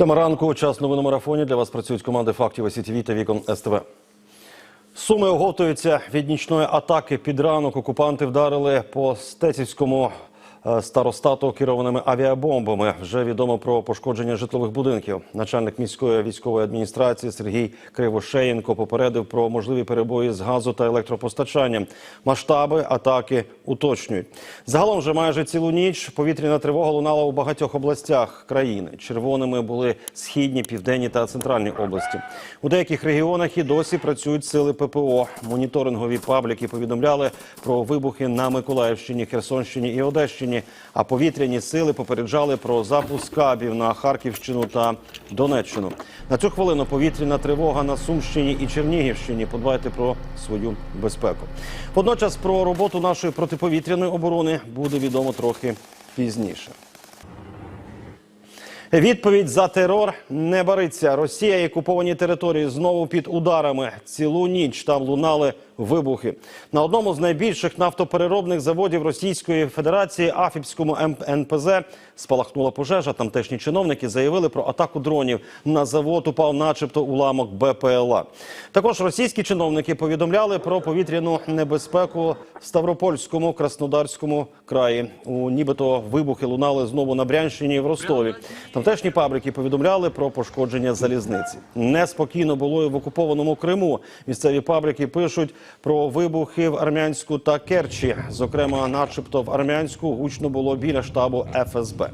Сьома ранку, час новин у марафоні. Для вас працюють команди фактів СІТВ та Вікон СТВ. Суми оготуються від нічної атаки. Під ранок окупанти вдарили по Стецівському старостату керованими авіабомбами. Вже відомо про пошкодження житлових будинків. Начальник міської військової адміністрації Сергій Кривошеєнко попередив про можливі перебої з газу та електропостачанням. Масштаби атаки уточнюють. Загалом вже майже цілу ніч повітряна тривога лунала у багатьох областях країни. Червоними були східні, південні та центральні області. У деяких регіонах і досі працюють сили ППО. Моніторингові пабліки повідомляли про вибухи на Миколаївщині, Херсонщині і Одещині. А повітряні сили попереджали про запуск кабів на Харківщину та Донеччину. На цю хвилину повітряна тривога на Сумщині і Чернігівщині. Подбайте про свою безпеку. Водночас про роботу нашої протиповітряної оборони буде відомо трохи пізніше. Відповідь за терор не бариться. Росія і окуповані території знову під ударами. Цілу ніч там лунали вибухи. На одному з найбільших нафтопереробних заводів Російської Федерації Афіпському НПЗ спалахнула пожежа. Тамтешні чиновники заявили про атаку дронів. На завод упав, начебто, уламок БПЛА. Також російські чиновники повідомляли про повітряну небезпеку в Ставропольському, Краснодарському краї. У нібито вибухи лунали знову на Брянщині і в Ростові. Тамтешні пабрики повідомляли про пошкодження залізниці. Неспокійно було і в окупованому Криму. Місцеві пабрики пишуть про вибухи в Армянську та Керчі. Зокрема, начебто в Армянську гучно було біля штабу ФСБ.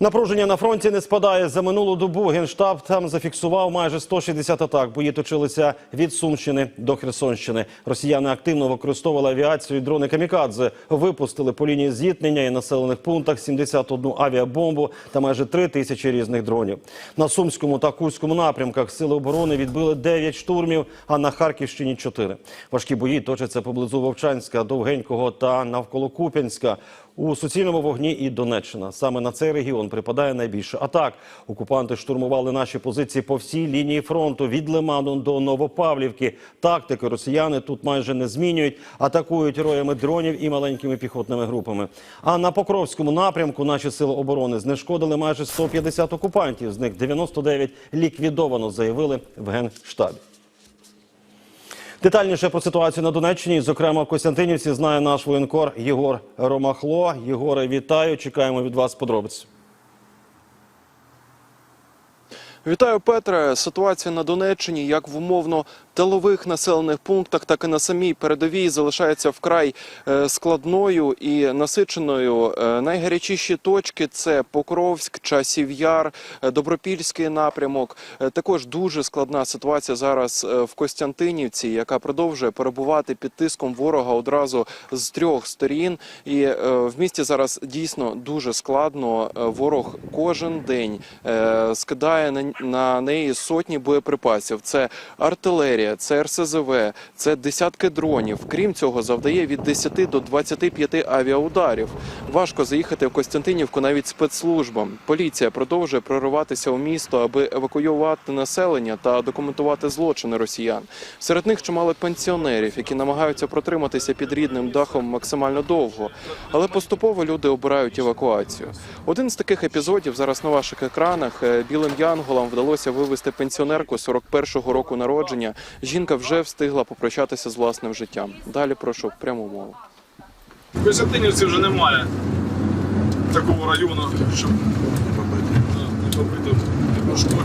Напруження на фронті не спадає. За минулу добу генштаб там зафіксував майже 160 атак. Бої точилися від Сумщини до Херсонщини. Росіяни активно використовували авіацію і дрони камікадзе. Випустили по лінії зіткнення і населених пунктах 71 авіабомбу та майже 3 тисячі різних дронів. На сумському та курському напрямках сили оборони відбили 9 штурмів, а на Харківщині 4. Важкі бої точаться поблизу Вовчанська, Довгенького та навколо Куп'янська. У суцільному вогні і Донеччина. Саме на цей регіон припадає найбільше атак. Окупанти штурмували наші позиції по всій лінії фронту від Лиману до Новопавлівки. Тактики росіяни тут майже не змінюють, атакують роями дронів і маленькими піхотними групами. А на Покровському напрямку наші сили оборони знешкодили майже 150 окупантів. З них 99 ліквідовано, заявили в генштабі. Детальніше про ситуацію на Донеччині, зокрема в Костянтинівці, знає наш воєнкор Єгор Ромахло. Єгоре, вітаю! Чекаємо від вас подробиць. Вітаю, Петре. Ситуація на Донеччині, як в умовно тилових населених пунктах, так і на самій передовій залишається вкрай е, складною і насиченою. Е, Найгарячіші точки це Покровськ, Часів Яр, е, Добропільський напрямок. Також дуже складна ситуація зараз в Костянтинівці, яка продовжує перебувати під тиском ворога одразу з трьох сторін. І в місті зараз дійсно дуже складно. Ворог кожен день скидає на неї сотні боєприпасів. Це артилерія, це РСЗВ, це десятки дронів. Крім цього, завдає від 10 до 25 авіаударів. Важко заїхати в Костянтинівку навіть спецслужбам. Поліція продовжує прориватися у місто, аби евакуювати населення та документувати злочини росіян. Серед них чимало пенсіонерів, які намагаються протриматися під рідним дахом максимально довго. Але поступово люди обирають евакуацію. Один з таких епізодів зараз на ваших екранах Е, білим янголам вдалося вивезти пенсіонерку 41-го року народження. Жінка вже встигла попрощатися з власним життям. Далі прошу пряму мову. В Костянтинівці вже немає такого району, щоб не побито, не пошкоджено.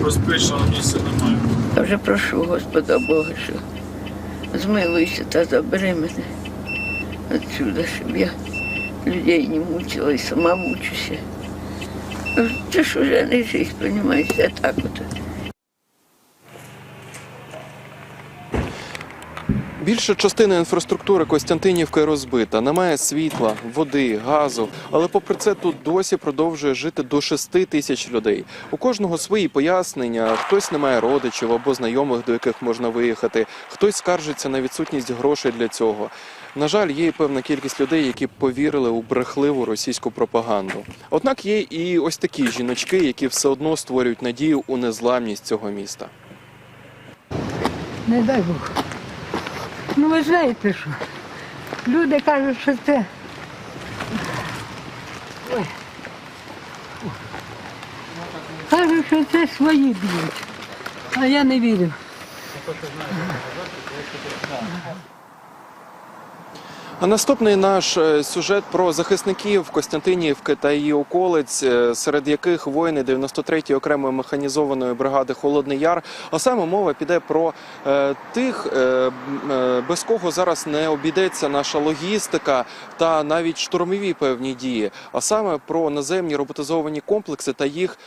Безпечного місця немає. Я вже прошу Господа Бога, що змилуйся та забери мене отсюда, щоб я людей не мучила і сама мучуся. Це ж уже не життя, розумієте, так от. Більша частина інфраструктури Костянтинівки розбита. Немає світла, води, газу. Але попри це тут досі продовжує жити до 6 тисяч людей. У кожного свої пояснення. Хтось не має родичів або знайомих, до яких можна виїхати. Хтось скаржиться на відсутність грошей для цього. На жаль, є певна кількість людей, які повірили у брехливу російську пропаганду. Однак є і ось такі жіночки, які все одно створюють надію у незламність цього міста. Не дай Бог. Ну ви знаєте що? Люди кажуть, що це. Ой. Кажуть, що це свої б'ють. А я не вірю. А наступний наш е, сюжет про захисників Костянтинівки та її околиць, е, серед яких воїни 93-ї окремої механізованої бригади Холодний Яр. А саме мова піде про е, тих, е, е, без кого зараз не обійдеться наша логістика та навіть штурмові певні дії. А саме про наземні роботизовані комплекси та їх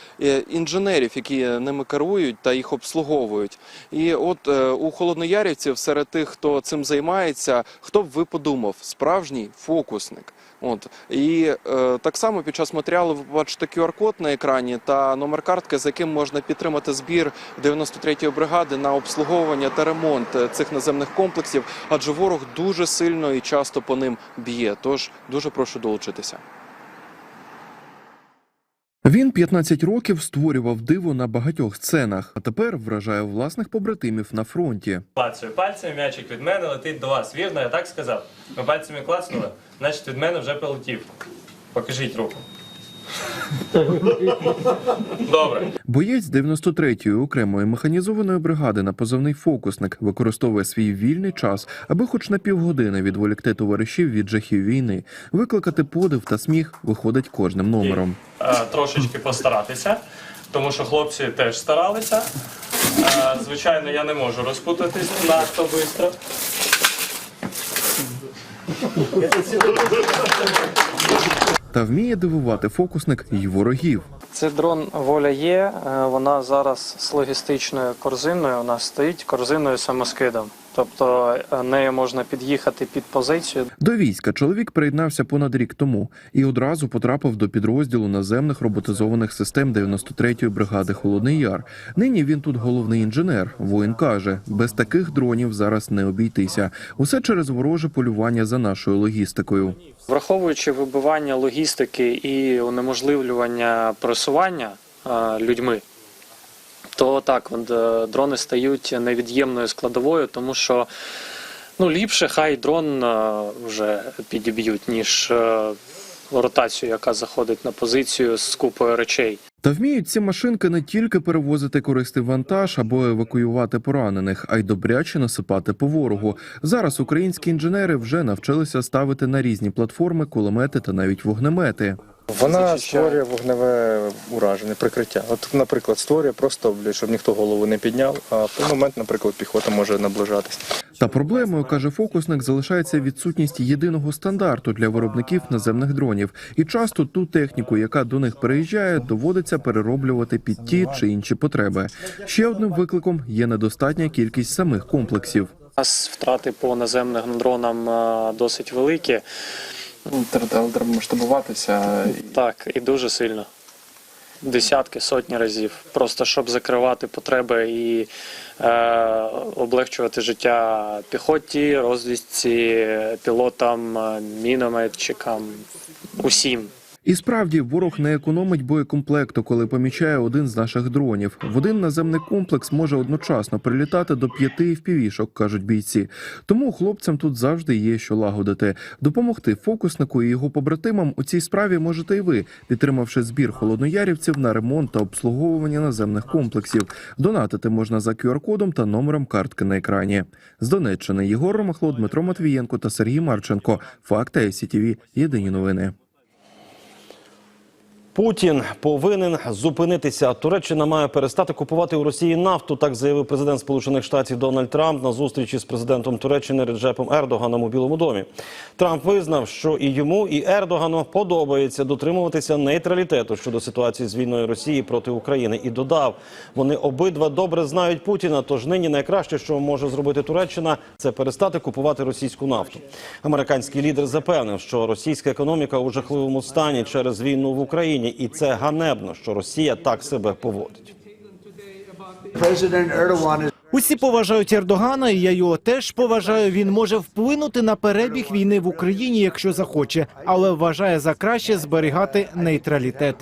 інженерів, які ними керують та їх обслуговують. І от е, у холодноярівців серед тих, хто цим займається, хто б ви подумав, справжній фокусник. От і е, так само під час матеріалу ви бачите QR-код на екрані та номер картки, з яким можна підтримати збір 93-ї бригади на обслуговування та ремонт е, цих наземних комплексів, адже ворог дуже сильно і часто по ним б'є. Тож дуже прошу долучитися. Він 15 років створював диво на багатьох сценах, а тепер вражає власних побратимів на фронті. Клацаю пальцями, м'ячик від мене летить до вас. Вірно, я так сказав? Ми пальцями клацнули, значить від мене вже полетів. Покажіть руку. Добре. Боєць 93-ї окремої механізованої бригади на позивний фокусник використовує свій вільний час, аби хоч на півгодини відволікти товаришів від жахів війни. Викликати подив та сміх виходить кожним номером. Е, трошечки постаратися, тому що хлопці теж старалися. Е, звичайно, я не можу розпутатись надто швидко. Та вміє дивувати фокусник й ворогів. Це дрон воля є. е, Вона зараз з логістичною корзиною. У нас стоїть корзиною самоскидом. Тобто е, нею можна під'їхати під позицію. До війська чоловік приєднався понад рік тому і одразу потрапив до підрозділу наземних роботизованих систем 93-ї бригади Холодний Яр. Нині він тут головний інженер. Воїн каже, без таких дронів зараз не обійтися. Усе через вороже полювання за нашою логістикою. Враховуючи вибивання логістики і унеможливлювання просування е, людьми, то так, е, дрони стають невід'ємною складовою, тому що ну, ліпше хай дрон е, вже підіб'ють, ніж е, ротацію, яка заходить на позицію з купою речей. Та вміють ці машинки не тільки перевозити корисний вантаж або евакуювати поранених, а й добряче насипати по ворогу. Зараз українські інженери вже навчилися ставити на різні платформи кулемети та навіть вогнемети. Вона створює вогневе ураження, прикриття. От, наприклад, створює просто, щоб ніхто голову не підняв, а в той момент, наприклад, піхота може наближатись. Та проблемою каже фокусник залишається відсутність єдиного стандарту для виробників наземних дронів, і часто ту техніку, яка до них переїжджає, доводиться перероблювати під ті чи інші потреби. Ще одним викликом є недостатня кількість самих комплексів. У нас втрати по наземним дронам е, досить великі. Треба масштабуватися. Так, і дуже сильно. Десятки, сотні разів. Просто щоб закривати потреби і е, облегчувати життя піхоті, розвідці, пілотам, мінометчикам, усім. І справді ворог не економить боєкомплекту, коли помічає один з наших дронів. В один наземний комплекс може одночасно прилітати до п'яти впівішок, кажуть бійці. Тому хлопцям тут завжди є що лагодити. Допомогти фокуснику і його побратимам у цій справі можете і ви, підтримавши збір холодноярівців на ремонт та обслуговування наземних комплексів. Донатити можна за QR-кодом та номером картки на екрані. З Донеччини Єгор Ромахло, Дмитро Матвієнко та Сергій Марченко. Факти СІТВ. Єдині новини. Путін повинен зупинитися. Туреччина має перестати купувати у Росії нафту. Так заявив президент Сполучених Штатів Дональд Трамп на зустрічі з президентом Туреччини Реджепом Ердоганом у Білому домі. Трамп визнав, що і йому, і Ердогану подобається дотримуватися нейтралітету щодо ситуації з війною Росії проти України. І додав, вони обидва добре знають Путіна. Тож нині найкраще, що може зробити Туреччина, це перестати купувати російську нафту. Американський лідер запевнив, що російська економіка у жахливому стані через війну в Україні, і це ганебно, що Росія так себе поводить. Усі поважають Ердогана, і я його теж поважаю. Він може вплинути на перебіг війни в Україні, якщо захоче, але вважає за краще зберігати нейтралітет.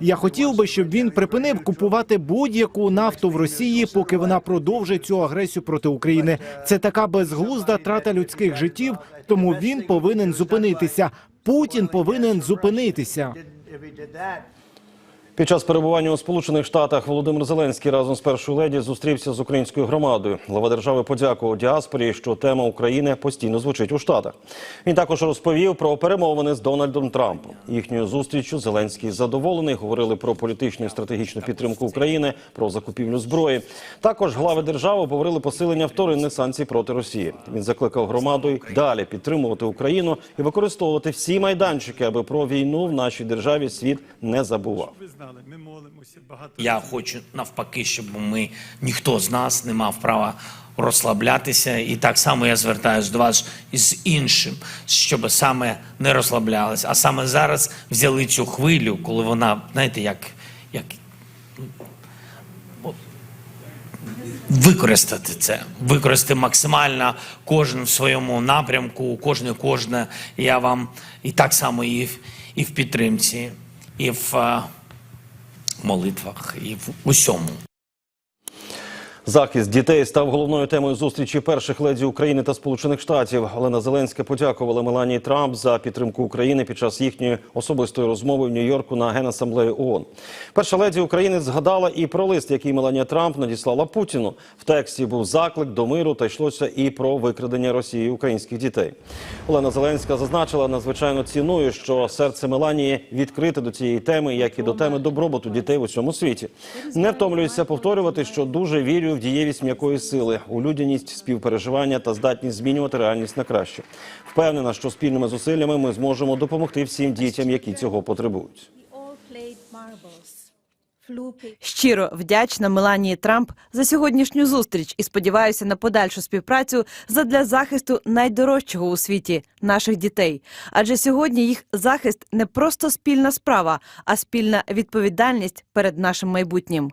Я хотів би, щоб він припинив купувати будь-яку нафту в Росії, поки вона продовжить цю агресію проти України. Це така безглузда трата людських життів, тому він повинен зупинитися. Путін повинен зупинитися. if he did that, Під час перебування у Сполучених Штатах Володимир Зеленський разом з першою леді зустрівся з українською громадою. Глава держави подякував діаспорі, що тема України постійно звучить у Штатах. Він також розповів про перемовини з Дональдом Трампом. Їхньою зустрічю Зеленський задоволений. Говорили про політичну і стратегічну підтримку України, про закупівлю зброї. Також глави держави обговорили посилення вторинних санкцій проти Росії. Він закликав громаду й далі підтримувати Україну і використовувати всі майданчики, аби про війну в нашій державі світ не забував. Я хочу навпаки, щоб ми ніхто з нас не мав права розслаблятися. І так само я звертаюся до вас із іншим, щоб саме не розслаблялись, а саме зараз взяли цю хвилю, коли вона, знаєте, як, як використати це, використати максимально кожен в своєму напрямку, кожен кожне. Я вам і так само і в, і в підтримці, і в. Молитвах і в усьому. Захист дітей став головною темою зустрічі перших леді України та Сполучених Штатів. Олена Зеленська подякувала Меланії Трамп за підтримку України під час їхньої особистої розмови в Нью-Йорку на генасамблеї ООН. Перша леді України згадала і про лист, який Меланія Трамп надіслала Путіну. В тексті був заклик до миру та йшлося і про викрадення Росії українських дітей. Олена Зеленська зазначила надзвичайно ціною, що серце Меланії відкрите до цієї теми, як і до теми добробуту дітей в усьому світі. Не втомлююся повторювати, що дуже вірю в дієвість м'якої сили, у людяність, співпереживання та здатність змінювати реальність на краще. Впевнена, що спільними зусиллями ми зможемо допомогти всім дітям, які цього потребують. Щиро вдячна Меланії Трамп за сьогоднішню зустріч і сподіваюся на подальшу співпрацю задля захисту найдорожчого у світі наших дітей. Адже сьогодні їх захист не просто спільна справа, а спільна відповідальність перед нашим майбутнім.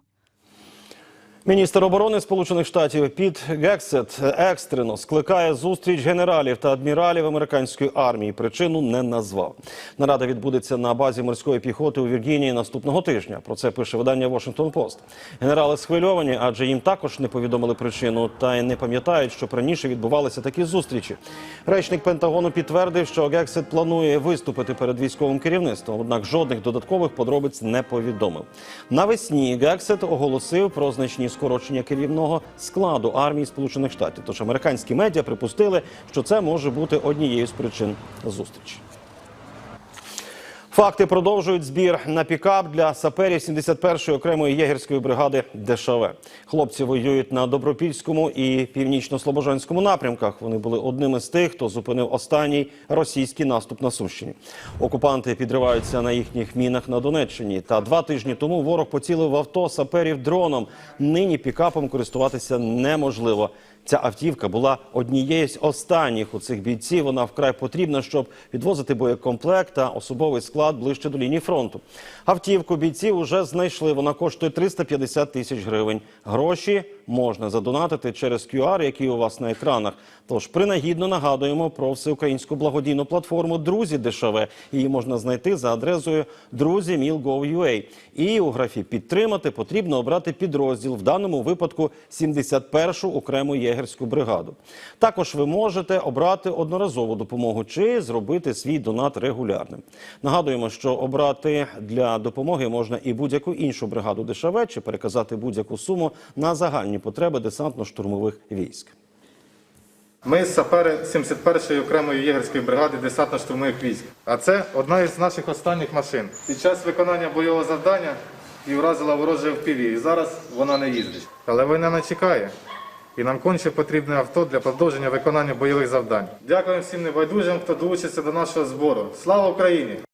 Міністр оборони Сполучених Штатів Піт Гексет екстрено скликає зустріч генералів та адміралів американської армії. Причину не назвав. Нарада відбудеться на базі морської піхоти у Віргінії наступного тижня. Про це пише видання Washington Post. Генерали схвильовані, адже їм також не повідомили причину, та й не пам'ятають, що раніше відбувалися такі зустрічі. Речник Пентагону підтвердив, що Гексет планує виступити перед військовим керівництвом, однак жодних додаткових подробиць не повідомив. Навесні Гексет оголосив про значні скорочення керівного складу армії Сполучених Штатів. Тож американські медіа припустили, що це може бути однією з причин зустрічі. Факти продовжують збір на пікап для саперів 71-ї окремої єгерської бригади ДШВ. Хлопці воюють на Добропільському і північно-слобожанському напрямках. Вони були одними з тих, хто зупинив останній російський наступ на Сумщині. Окупанти підриваються на їхніх мінах на Донеччині. Та два тижні тому ворог поцілив авто саперів дроном. Нині пікапом користуватися неможливо. Ця автівка була однією з останніх у цих бійців. Вона вкрай потрібна, щоб відвозити боєкомплект та особовий склад ближче до лінії фронту. Автівку бійців уже знайшли. Вона коштує 350 тисяч гривень. Гроші можна задонатити через QR, який у вас на екранах. Тож принагідно нагадуємо про всеукраїнську благодійну платформу Друзі ДШВ. Її можна знайти за адресою друзі.mil.gov.ua. І у графі підтримати потрібно обрати підрозділ в даному випадку 71-шу окрему єгерську бригаду. Також ви можете обрати одноразову допомогу чи зробити свій донат регулярним. Нагадуємо, що обрати для допомоги можна і будь-яку іншу бригаду ДШВ чи переказати будь-яку суму на загальні потреби десантно-штурмових військ. Ми сапери 71-ї окремої єгерської бригади десантно-штурмових військ. А це одна із наших останніх машин. Під час виконання бойового завдання і вразила вороже в піві. І зараз вона не їздить. Але війна не чекає. І нам конче потрібне авто для продовження виконання бойових завдань. Дякуємо всім небайдужим, хто долучиться до нашого збору. Слава Україні!